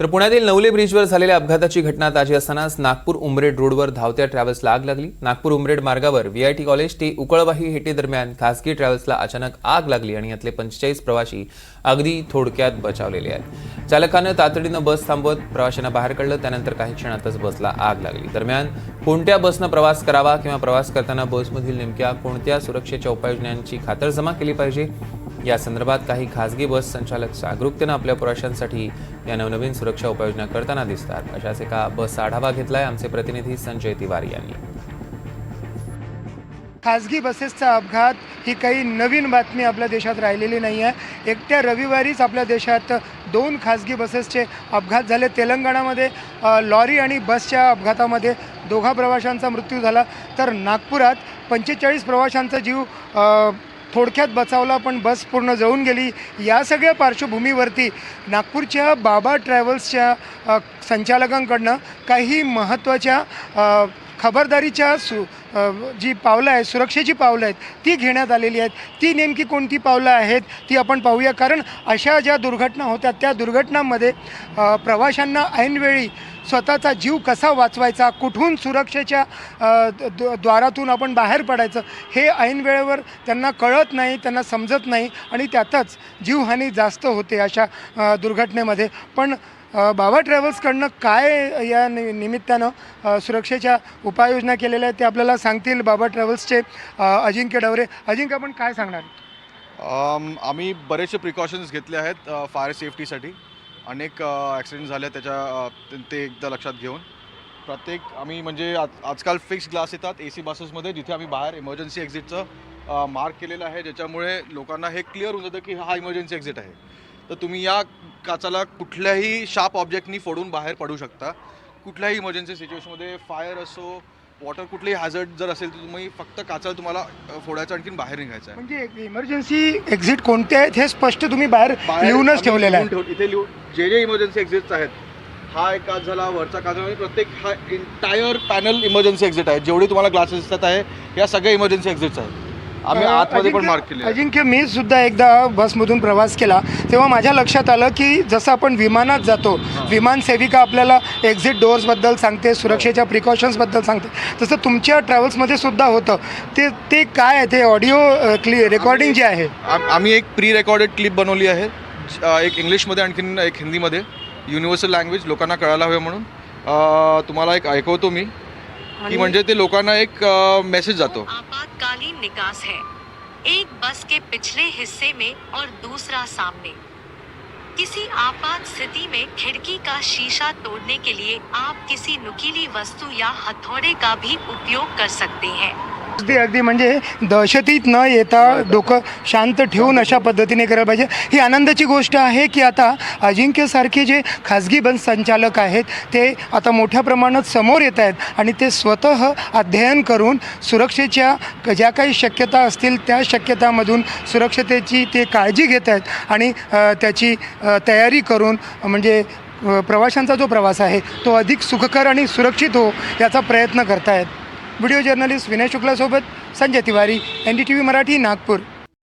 तर पुण्यातील नवले ब्रिजवर झालेल्या अपघाताची घटना ताजी असतानाच नागपूर उमरेड रोडवर धावत्या ट्रॅव्हल्सला आग लागली. नागपूर उमरेड मार्गावर व्हीआयटी कॉलेज ते उकळवाही हेटे दरम्यान खासगी ट्रॅव्हल्सला अचानक आग लागली आणि यातले पंचेचाळीस प्रवाशी अगदी थोडक्यात बचावलेले आहेत. चालकानं तातडीनं बस थांबवत प्रवाशांना बाहेर काढलं. त्यानंतर काही क्षणातच बसला आग लागली. दरम्यान कोणत्या बसनं प्रवास करावा किंवा प्रवास करताना बसमधील नेमक्या कोणत्या सुरक्षेच्या उपाययोजनांची खातरजमा केली पाहिजे? या संदर्भात काही खासगी बस संचालक जागरूकतेनं आपल्या प्रवाशांसाठी या नवनवीन सुरक्षा उपाययोजना करताना दिसतात. अशाच एका बसचा आढावा घेतलाय आमचे प्रतिनिधी संजय तिवारी यांनी. खाजगी बसेसचा अपघात ही काही नवीन बातमी आपल्या देशात राहिलेली नाही आहे एकट्या रविवारीच आपल्या देशात दोन खाजगी बसेसचे अपघात झाले. तेलंगणामध्ये लॉरी आणि बसच्या अपघातामध्ये दोघा प्रवाशांचा मृत्यू झाला. तर नागपुरात पंचेचाळीस प्रवाशांचा जीव थोडक्यात बचावला पण बस पूर्ण जळून गेली. या सगळ्या पार्श्वभूमीवरती नागपूरच्या बाबा ट्रॅव्हल्सच्या संचालकांकडनं काही महत्त्वाच्या खबरदारीच्या सु जी पावलं आहेत सुरक्षेची पावलं आहेत ती घेण्यात आलेली आहेत. ती नेमकी कोणती पावलं आहेत ती आपण पाहूया. कारण अशा ज्या दुर्घटना होत्या त्या दुर्घटनांमध्ये प्रवाशांना ऐनवेळी स्वतःचा जीव कसा वाचवायचा कुठून सुरक्षेच्या द- द्वारातून आपण बाहेर पडायचं हे ऐन वेळेवर त्यांना कळत नाही त्यांना समजत नाही आणि त्यातच जीवहानी जास्त होते अशा दुर्घटनेमध्ये. पण बाबा ट्रॅव्हल्सकडनं काय या नि निमित्तानं सुरक्षेच्या उपाययोजना केलेल्या आहेत ते आपल्याला सांगतील बाबा ट्रॅव्हल्सचे अजिंक्य डवरे. अजिंक्य आपण काय सांगणार? आम्ही बरेचसे प्रिकॉशन्स घेतले आहेत फायर सेफ्टीसाठी अनेक ॲक्सिडेंट झाले त्याच्या ते- ते एकदा लक्षात घेऊन. प्रत्येक आम्ही म्हणजे आज आजकाल फिक्स ग्लास येतात ए सी बसेसमध्ये जिथे आम्ही बाहेर इमर्जन्सी एक्झिटचं मार्क केलेलं आहे ज्याच्यामुळे लोकांना हे क्लिअर होऊन जातं की हा इमर्जन्सी एक्झिट आहे. तर तुम्ही या काचाला कुठल्याही शार्प ऑब्जेक्टनी फोडून बाहेर पडू शकता. कुठल्याही इमर्जन्सी सिच्युएशनमध्ये फायर असो वॉटर कुठलेही हॅझर्ड जर असेल तर तुम्ही फक्त काचाला तुम्हाला फोडायचं आणखीन बाहेर निघायचं आहे. म्हणजे इमर्जन्सी एक्झिट कोणते आहेत हे स्पष्ट तुम्ही बाहेर बाहेर लिहूनच आम्ही ठेवलेलं आहे. लिहून ठेव- इथे लिहून जे जे इमर्जन्सी एक्झिट्स आहेत हा एक काच झाला वरचा काच झाला, प्रत्येक हा इंटायर पॅनल इमर्जन्सी एक्झिट आहे. जेवढे तुम्हाला ग्लासेस दिसतात आहे या सगळ्या इमर्जन्सी एक्झिट्स आहेत. आम्ही आतमध्ये पण अजिंक्य- मार्क केले आहे. अजिंक्य मी सुद्धा एकदा बसमधून प्रवास केला तेव्हा माझ्या लक्षात आलं की जसं आपण विमानात जातो विमान सेविका आपल्याला एक्झिट डोअर्सबद्दल सांगते सुरक्षेच्या प्रिकॉशन्सबद्दल सांगते. तसं तुमच्या ट्रॅव्हल्समध्ये सुद्धा होतं. ते ते काय आहे? ते ऑडिओ क्लि रेकॉर्डिंग जे आहे? आम- आम्ही एक प्री रेकॉर्डेड क्लिप बनवली आहे एक इंग्लिशमध्ये आणखीन एक हिंदीमध्ये. युनिव्हर्सल लँग्वेज लोकांना कळायला हवे म्हणून. तुम्हाला एक ऐकवतो मी. की म्हणजे ते लोकांना एक मेसेज जातो. आपातकालीन निकास है। एक बस के पिछले हिस्से में और दूसरा सामने। किसी आपात स्थिति में खिड़की का शीशा तोड़ने के लिए आप किसी नुकीली वस्तु या हथौड़े का भी उपयोग कर सकते हैं। अगदी अगदी. म्हणजे दहशतीत न येता डोकं शांत ठेवून अशा पद्धतीने करायला पाहिजे. ही आनंदाची गोष्ट आहे की आता अजिंक्यसारखे जे खाजगी बस संचालक आहेत ते आता मोठ्या प्रमाणात समोर येत आहेत आणि ते स्वतः अध्ययन करून सुरक्षेच्या ज्या काही शक्यता असतील त्या शक्यतामधून सुरक्षतेची ते काळजी घेत आहेत आणि त्याची तयारी करून म्हणजे प्रवाशांचा जो प्रवास आहे तो अधिक सुखकर आणि सुरक्षित हो याचा प्रयत्न करतायत. Video journalist Vinay शुक्लासोबत Sanjay Tiwari N D T V Marathi Nagpur.